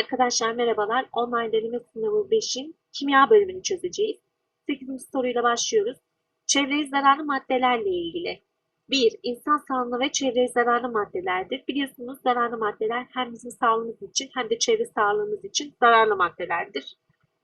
Arkadaşlar merhabalar. Online deneme sınavı 5'in kimya bölümünü çözeceğiz. 8. soruyla başlıyoruz. Çevreye zararlı maddelerle ilgili. 1. İnsan sağlığına ve çevreye zararlı maddelerdir. Biliyorsunuz zararlı maddeler hem bizim sağlığımız için hem de çevre sağlığımız için zararlı maddelerdir.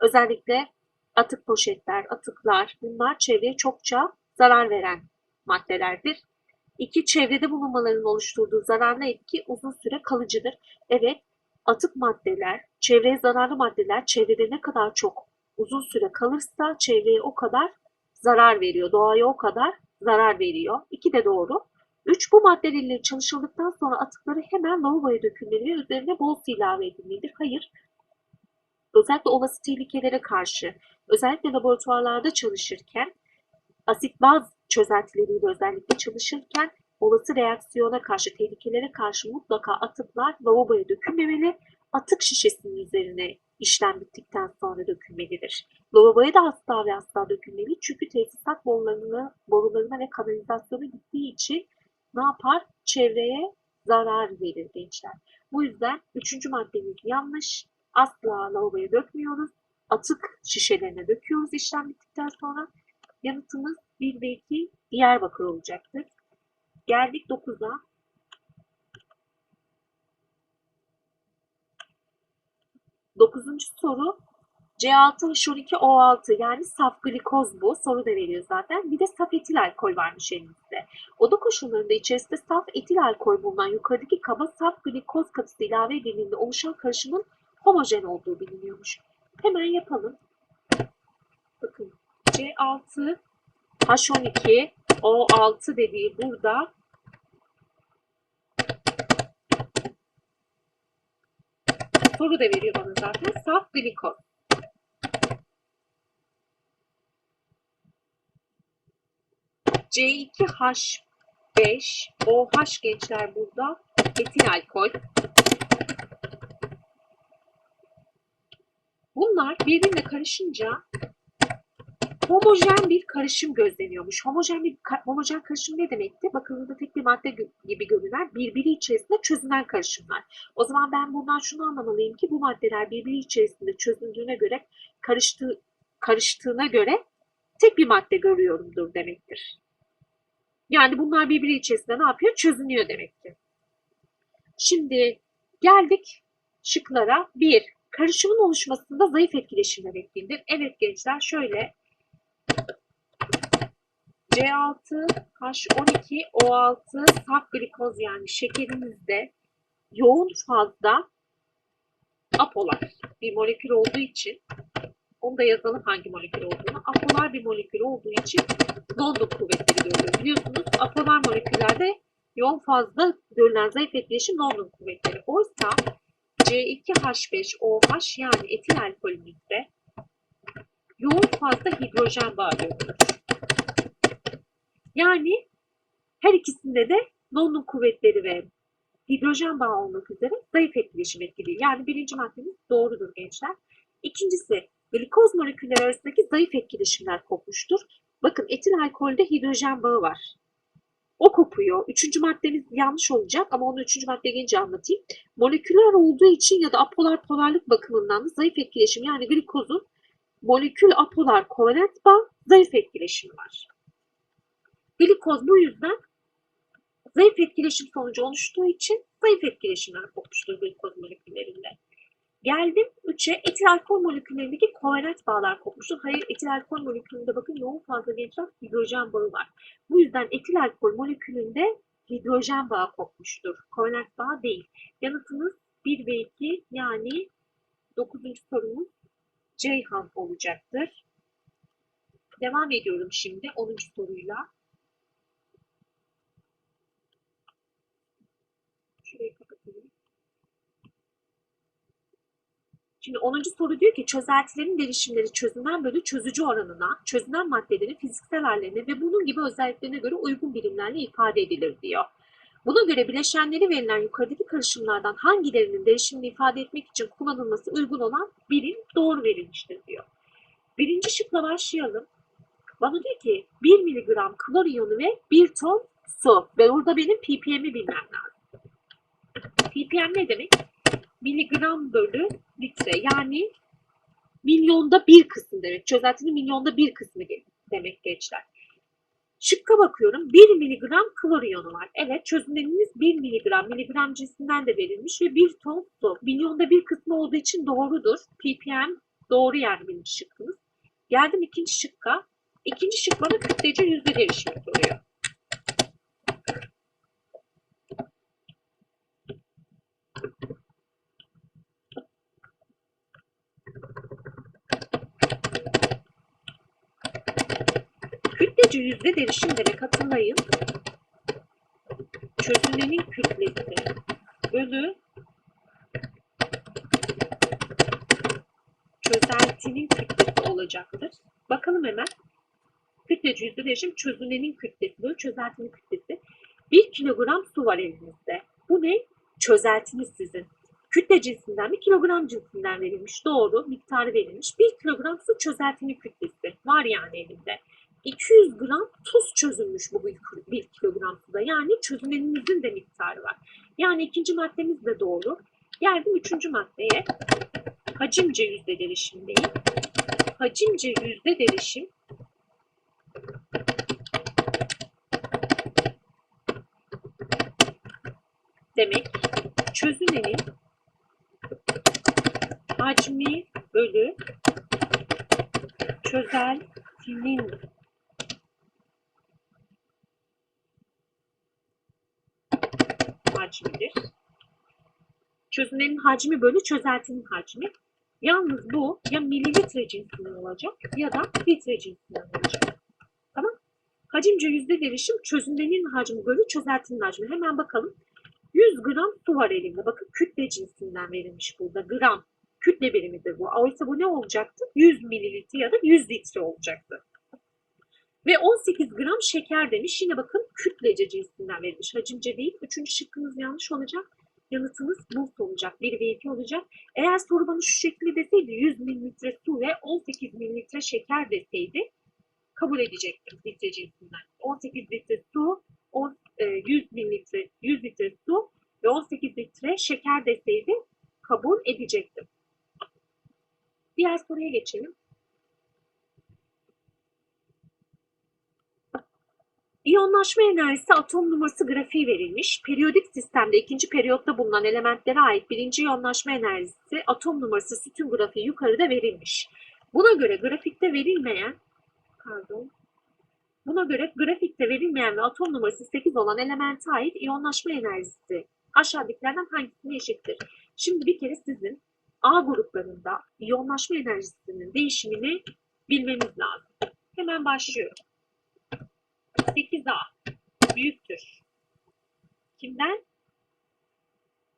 Özellikle atık poşetler, atıklar bunlar çevreye çokça zarar veren maddelerdir. 2. Çevrede bulunmalarının oluşturduğu zararlı etki uzun süre kalıcıdır. Evet, atık maddeler, çevreye zararlı maddeler çevrede ne kadar çok uzun süre kalırsa çevreye o kadar zarar veriyor. Doğaya o kadar zarar veriyor. İki de doğru. Üç, bu maddelerle çalışıldıktan sonra atıkları hemen lavaboya dökülmeli ve üzerine su ilave edilmelidir. Hayır. Özellikle olası tehlikelere karşı, özellikle laboratuvarlarda çalışırken, asit baz çözeltileriyle özellikle çalışırken olası reaksiyona karşı, tehlikelere karşı mutlaka atıklar lavaboya dökülmemeli. Atık şişesinin üzerine işlem bittikten sonra dökülmelidir. Lavaboya da asla ve asla dökülmeli. Çünkü tesisat borularına, borularına ve kanalizasyona gittiği için ne yapar? Çevreye zarar verir gençler. Bu yüzden üçüncü maddemiz yanlış. Asla lavaboya dökmüyoruz. Atık şişelerine döküyoruz işlem bittikten sonra. Yanıtımız 1 ve 2 Diyarbakır olacaktır. Geldik 9'a. Dokuzuncu soru C6H12O6 yani saf glikoz bu. Soru da veriyor zaten. Bir de saf etil alkol varmış elimizde. Oda koşullarında içerisinde saf etil alkol bulunan yukarıdaki kaba saf glikoz katısı ilave edildiğinde oluşan karışımın homojen olduğu biliniyormuş. Hemen yapalım. Bakın C6 H12 O6 dediği burada soru da veriyor bana zaten. Saf glikoz. C2H5 OH gençler burada etil alkol. Bunlar birbirine karışınca homojen bir karışım gözleniyormuş. Homojen bir homojen karışım ne demekti? Bakıldığında tek bir madde gibi görünen birbiri içerisinde çözünen karışımlar. O zaman ben bundan şunu anlamalıyım ki bu maddeler birbiri içerisinde çözündüğüne göre karıştığı karıştığına göre tek bir madde görüyorumdur demektir. Yani bunlar birbiri içerisinde ne yapıyor? Çözünüyor demektir. Şimdi geldik şıklara. Bir, karışımın oluşmasında zayıf etkileşimler etkilidir. Evet gençler şöyle C6H12O6 saf glikoz yani şekerimizde yoğun fazla apolar bir molekül olduğu için onu da yazalım hangi molekül olduğunu. Apolar bir molekül olduğu için London kuvvetleri görülüyor. Biliyorsunuz apolar moleküllerde yoğun fazla görülen zayıf etkileşim London kuvvetleri. Oysa C2H5OH yani etil alkolümüzde yoğun fazla hidrojen bağı görülür. Yani her ikisinde de London kuvvetleri ve hidrojen bağı olmak üzere zayıf etkileşim etkili. Yani birinci maddemiz doğrudur gençler. İkincisi glikoz molekülleri arasındaki zayıf etkileşimler kopmuştur. Bakın etil alkolde hidrojen bağı var. O kopuyor. Üçüncü maddemiz yanlış olacak ama onu üçüncü madde gelince anlatayım. Moleküler olduğu için ya da apolar polarlık bakımından da zayıf etkileşim yani glikozun molekül apolar kovalent bağ zayıf etkileşimi var. Glikoz bu yüzden zayıf etkileşim sonucu oluştuğu için zayıf etkileşimler kopmuştur glikoz moleküllerinde. Geldim 3'e etil alkol moleküllerindeki kovalent bağlar kopmuştur. Hayır etil alkol molekülünde bakın yoğun fazla gençler hidrojen bağı var. Bu yüzden etil alkol molekülünde hidrojen bağı kopmuştur. Kovalent bağ değil. Yanıtımız 1 ve 2 yani 9. sorumuz Ceyhan olacaktır. Devam ediyorum şimdi 10. soruyla. Şimdi 10. soru diyor ki çözeltilerin derişimleri çözünen bölü çözücü oranına, çözünen maddelerin fiziksel hallerine ve bunun gibi özelliklerine göre uygun birimlerle ifade edilir diyor. Buna göre bileşenleri verilen yukarıdaki karışımlardan hangilerinin derişimini ifade etmek için kullanılması uygun olan birim doğru verilmiştir diyor. Birinci şıkla başlayalım. Bana diyor ki 1 miligram klor iyonu ve 1 ton su ve burada benim ppm'i bilmem lazım. ppm ne demek? Miligram bölü litre. Yani milyonda bir kısmı demek. Çözeltinin milyonda bir kısmı demek gençler. Şıkka bakıyorum. 1 miligram klor iyonu var. Evet çözünürlüğümüz 1 miligram. Miligram cinsinden de verilmiş ve 1 ton su. Milyonda bir kısmı olduğu için doğrudur. ppm doğru yani birinci şıkkımız. Geldim ikinci şıkka. İkinci şık bana kütlece yüzde değişimi soruyor. Kütlece yüzde derişim demek hatırlayın. Çözünenin kütlesi bölü çözeltinin kütlesi olacaktır. Bakalım hemen. Kütlece yüzde derişim çözünenin kütlesi bölü çözeltinin kütlesi. 1 kilogram su var elinizde. Bu ne? Çözeltiniz sizin. Kütle cinsinden mi kilogram cinsinden verilmiş. Doğru. Miktarı verilmiş. 1 kilogram su çözeltinin kütlesi. Var yani elinde. 200 gram tuz çözülmüş bu 1 kilogram suda. Yani çözüneninizin de miktarı var. Yani ikinci maddemiz de doğru. Geldim üçüncü maddeye. Hacimce yüzde derişimdeyim. Hacimce yüzde derişim demek çözünenin hacmi bölü çözeltinin hacmidir. Çözünenin hacmi bölü çözeltinin hacmi. Yalnız bu ya mililitre cinsinden olacak ya da litre cinsinden olacak. Tamam. Hacimce yüzde derişim çözünenin hacmi bölü çözeltinin hacmi. Hemen bakalım. 100 gram su var elimde. Bakın kütle cinsinden verilmiş burada. Gram. Kütle birimidir bu. Oysa bu ne olacaktı? 100 mililitre ya da 100 litre olacaktı. Ve 18 gram şeker demiş. Yine bakın kütlece cinsinden verilmiş. Hacimce değil. Üçüncü şıkkınız yanlış olacak. Yanıtınız Bursa olacak. 1 ve 2 olacak. Eğer soru bana şu şekilde deseydi 100 mililitre su ve 18 mililitre şeker deseydi kabul edecektim litre cinsinden. 18 litre su, 10, e, 100 mililitre, 100 litre su ve 18 litre şeker deseydi kabul edecektim. Diğer soruya geçelim. İyonlaşma enerjisi atom numarası grafiği verilmiş. Periyodik sistemde ikinci periyotta bulunan elementlere ait birinci iyonlaşma enerjisi atom numarası sütun grafiği yukarıda verilmiş. Buna göre grafikte verilmeyen pardon Buna göre grafikte verilmeyen ve atom numarası 8 olan elemente ait iyonlaşma enerjisi aşağıdakilerden hangisine eşittir? Şimdi bir kere sizin A gruplarında iyonlaşma enerjisinin değişimini bilmeniz lazım. Hemen başlıyorum. 8A büyüktür. Kimden?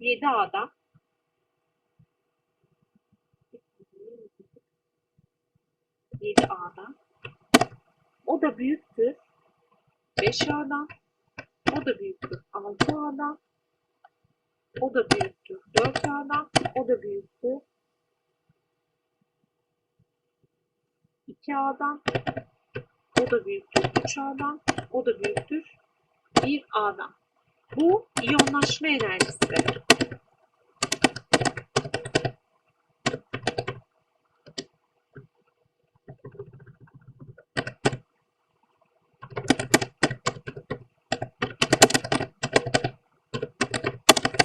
7A'dan. Yedi A'dan. O da büyüktür. 5A'dan. O da büyüktür. 6A'dan. O da büyüktür. 4A'dan. O da büyüktür. 2A'dan. O da büyüktür. 3A'dan. O da büyüktür. 1A'dan. Bu iyonlaşma enerjisi.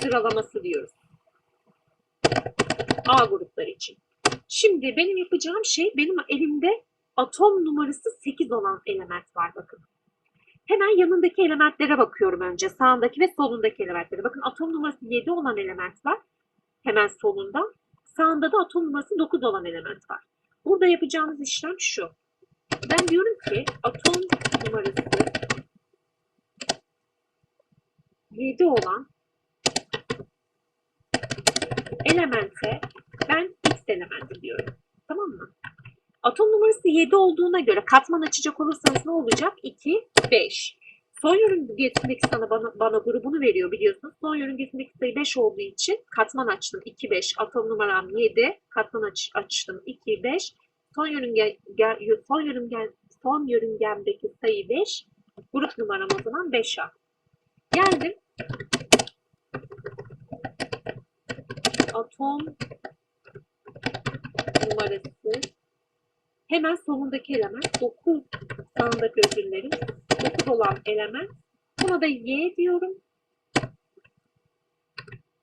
sıralaması diyoruz. A grupları için. Şimdi benim yapacağım şey benim elimde atom numarası 8 olan element var bakın. Hemen yanındaki elementlere bakıyorum önce. Sağındaki ve solundaki elementlere. Bakın atom numarası 7 olan element var. Hemen solunda. Sağında da atom numarası 9 olan element var. Burada yapacağımız işlem şu. Ben diyorum ki atom numarası 7 olan elemente ben x elementi diyorum. Tamam mı? Atom numarası 7 olduğuna göre katman açacak olursanız ne olacak? 2, 5. Son yörüngesindeki sana bana, bana grubunu veriyor biliyorsunuz. Son yörüngesindeki sayı 5 olduğu için katman açtım 2, 5. Atom numaram 7. Katman aç, açtım 2, 5. Son yörünge, son yörünge, son yörüngemdeki sayı 5. Grup numaram o zaman 5A. Geldim. atom numarası hemen sonundaki element 9 sağındaki özür dilerim 9 olan element buna da y diyorum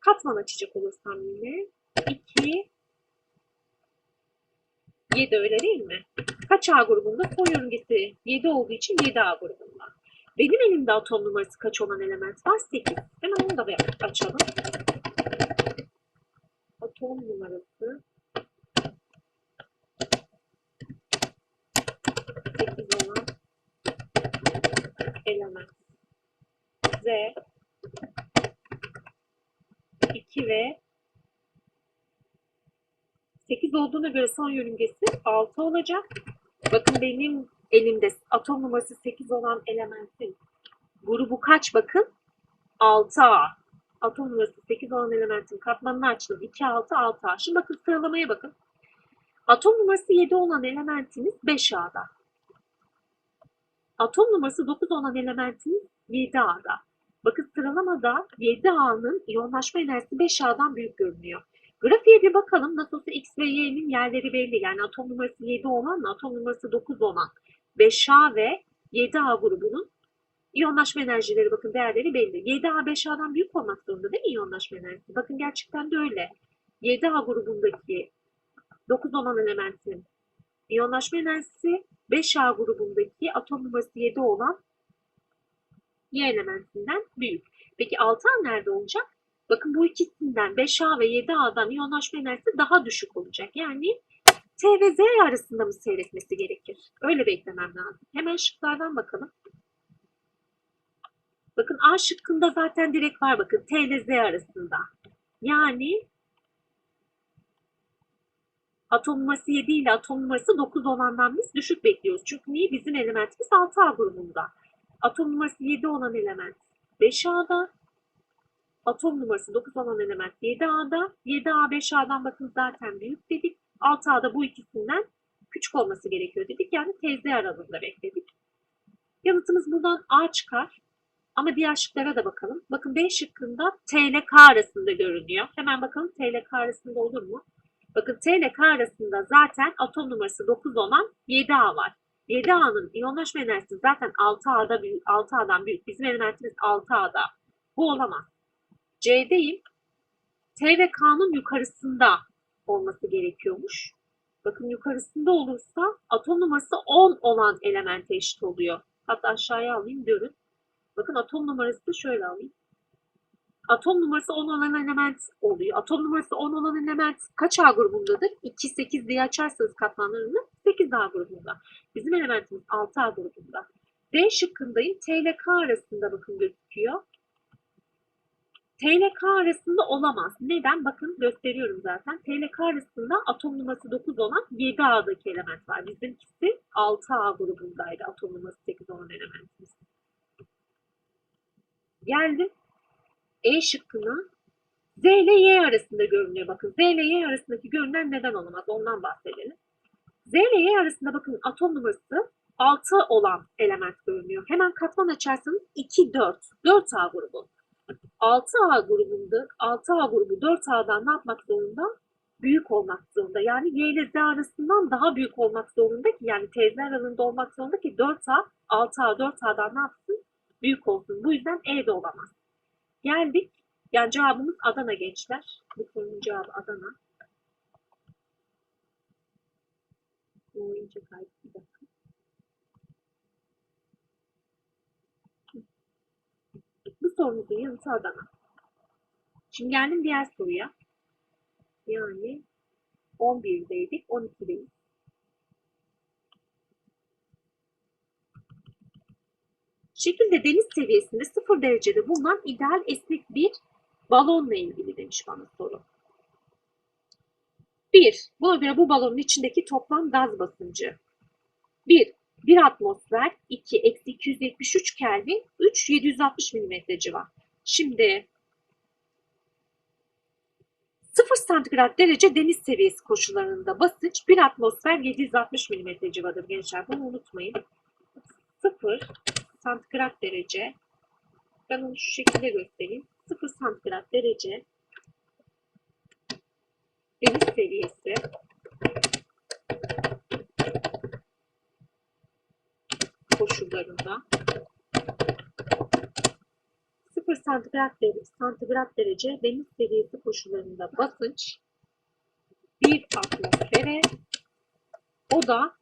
katman açacak olursam yine 2 7 öyle değil mi? Kaç A grubunda? Son yörüngesi 7 olduğu için 7 A grubunda. Benim elimde atom numarası kaç olan element var? 8. Hemen onu da açalım. Atom numarası 8 olan element. Z 2 ve 8 olduğuna göre son yörüngesi 6 olacak. Bakın benim elimde atom numarası 8 olan elementin grubu kaç bakın? 6A. Atom numarası 8 olan elementin katmanını açtım. 2, 6, 6A. Şimdi bakın sıralamaya bakın. Atom numarası 7 olan elementiniz 5A'da. Atom numarası 9 olan elementiniz 7A'da. Bakın sıralamada 7A'nın iyonlaşma enerjisi 5A'dan büyük görünüyor. Grafiğe bir bakalım. Nasıl olsa X ve Y'nin yerleri belli. Yani atom numarası 7 olanla atom numarası 9 olan 5A ve 7A grubunun iyonlaşma enerjileri bakın değerleri belli. 7A 5A'dan büyük olmak zorunda değil mi iyonlaşma enerjisi? Bakın gerçekten de öyle. 7A grubundaki 9 olan elementin iyonlaşma enerjisi 5A grubundaki atom numarası 7 olan Y elementinden büyük. Peki 6A nerede olacak? Bakın bu ikisinden 5A ve 7A'dan iyonlaşma enerjisi daha düşük olacak. Yani T ve Z arasında mı seyretmesi gerekir? Öyle beklemem lazım. Hemen şıklardan bakalım. Bakın A şıkkında zaten direkt var bakın T ile Z arasında. Yani atom numarası 7 ile atom numarası 9 olandan biz düşük bekliyoruz. Çünkü niye? Bizim elementimiz 6A grubunda. Atom numarası 7 olan element 5A'da, atom numarası 9 olan element 7A'da. 7A 5A'dan bakın zaten büyük dedik. 6A'da bu ikisinden küçük olması gerekiyor dedik. Yani teyze aralığında bekledik. Yanıtımız buradan A çıkar. Ama diğer şıklara da bakalım. Bakın B şıkkında T ile K arasında görünüyor. Hemen bakalım T ile K arasında olur mu? Bakın T ile K arasında zaten atom numarası 9 olan 7A var. 7A'nın iyonlaşma enerjisi zaten 6A'da büyük, 6A'dan büyük. Bizim elementimiz 6A'da. Bu olamaz. C'deyim. T ve K'nın yukarısında olması gerekiyormuş. Bakın yukarısında olursa atom numarası 10 olan elemente eşit oluyor. Hatta aşağıya alayım görün. Bakın atom numarası şöyle alayım. Atom numarası 10 olan element oluyor. Atom numarası 10 olan element kaç A grubundadır? 2, 8 diye açarsanız katmanlarını 8 A grubunda. Bizim elementimiz 6 A grubunda. D şıkkındayım. T ile K arasında bakın gözüküyor. T ile K arasında olamaz. Neden? Bakın gösteriyorum zaten. T ile K arasında atom numarası 9 olan 7A'daki element var. Bizimkisi 6A grubundaydı atom numarası 8 olan elementimiz. Geldim. E şıkkına Z ile Y arasında görünüyor. Bakın Z ile Y arasındaki görünen neden olamaz? Ondan bahsedelim. Z ile Y arasında bakın atom numarası 6 olan element görünüyor. Hemen katman açarsanız 2, 4. 4A grubu. 6A grubunda 6A grubu 4A'dan ne yapmak zorunda? Büyük olmak zorunda. Yani Y ile Z arasından daha büyük olmak zorunda ki yani teyze aralığında olmak zorunda ki 4A 6A 4A'dan ne yapsın? Büyük olsun. Bu yüzden E de olamaz. Geldik. Yani cevabımız Adana gençler. Bu sorunun cevabı Adana. O ince kaydı. Bir dakika. Bu sorumuzun yanıtı Adana. Şimdi geldim diğer soruya. Yani 11'deydik, 12'deyiz. Şekilde deniz seviyesinde 0 derecede bulunan ideal esnek bir balonla ilgili demiş bana soru. 1. Buna göre bu balonun içindeki toplam gaz basıncı. 1. 1 atmosfer, 2. Eksi 273 Kelvin, 3. 760 mm civar. Şimdi 0 santigrat derece deniz seviyesi koşullarında basınç 1 atmosfer 760 mm civarıdır gençler. Bunu unutmayın. 0 santigrat derece. Ben onu şu şekilde göstereyim. 0 santigrat derece. Deniz seviyesi. Koşullarında. 0 santigrat derece, santigrat derece deniz seviyesi koşullarında basınç 1 atmosfere. O da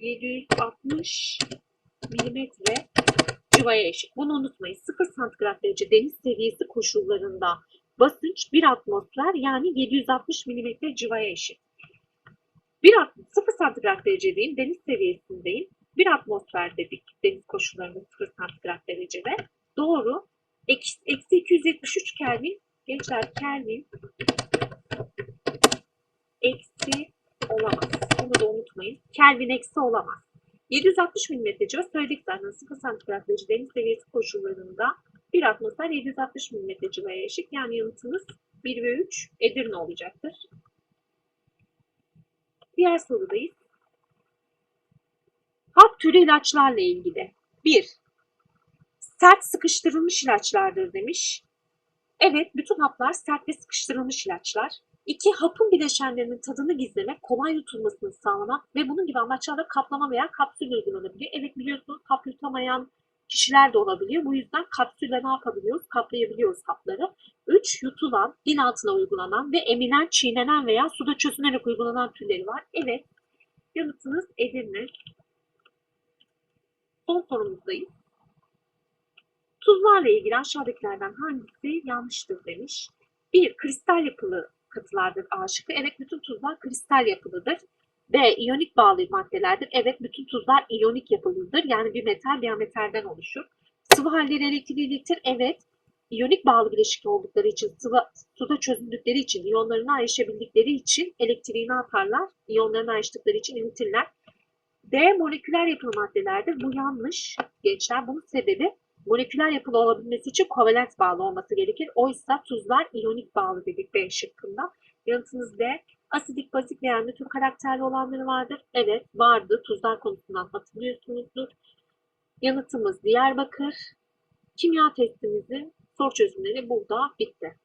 760 milimetre civaya eşit. Bunu unutmayın. 0 santigrat derece deniz seviyesi koşullarında basınç 1 atmosfer yani 760 milimetre civaya eşit. 1 at- 0 santigrat derecedeyim, deniz seviyesindeyim. 1 atmosfer dedik deniz koşullarında 0 santigrat derecede. Doğru. Eksi 273 Kelvin. Gençler Kelvin eksi olamaz. Bunu da unutmayın. Kelvin eksi olamaz. 760 mm civa söyledik zaten 0 santigrat derece deniz seviyesi koşullarında 1 atmosfer 760 mm civaya eşit. Yani yanıtımız 1 ve 3 Edirne olacaktır. Diğer sorudayız. Hap türü ilaçlarla ilgili. 1. Sert sıkıştırılmış ilaçlardır demiş. Evet, bütün haplar sert ve sıkıştırılmış ilaçlar. 2. Hapın bileşenlerinin tadını gizlemek, kolay yutulmasını sağlamak ve bunun gibi amaçlarla kaplama veya kapsül uygulanabiliyor. Evet biliyorsunuz hap yutamayan kişiler de olabiliyor. Bu yüzden kapsülle ne yapabiliyoruz? Kaplayabiliyoruz hapları. 3. Yutulan, dil altına uygulanan ve emilen, çiğnenen veya suda çözünerek uygulanan türleri var. Evet, yanıtınız Edirne. Son sorumuzdayız. Tuzlarla ilgili aşağıdakilerden hangisi yanlıştır demiş. 1. Kristal yapılı katılardır A şıkkı. Evet bütün tuzlar kristal yapılıdır. B. İyonik bağlı maddelerdir. Evet bütün tuzlar iyonik yapılıdır. Yani bir metal bir ametalden oluşur. Sıvı halleri elektriği iletir. Evet. İyonik bağlı bileşik oldukları için, sıvı, suda çözündükleri için, iyonlarını ayrışabildikleri için elektriği ne yaparlar? İyonlarını ayrıştıkları için iletirler. D. Moleküler yapılı maddelerdir. Bu yanlış gençler. Bunun sebebi moleküler yapılı olabilmesi için kovalent bağlı olması gerekir. Oysa tuzlar iyonik bağlı dedik B şıkkında. Yanıtınız D. Asidik, bazik veya nötr karakterli olanları vardır. Evet vardı. Tuzlar konusundan hatırlıyorsunuzdur. Yanıtımız Diyarbakır. Kimya testimizin soru çözümleri burada bitti.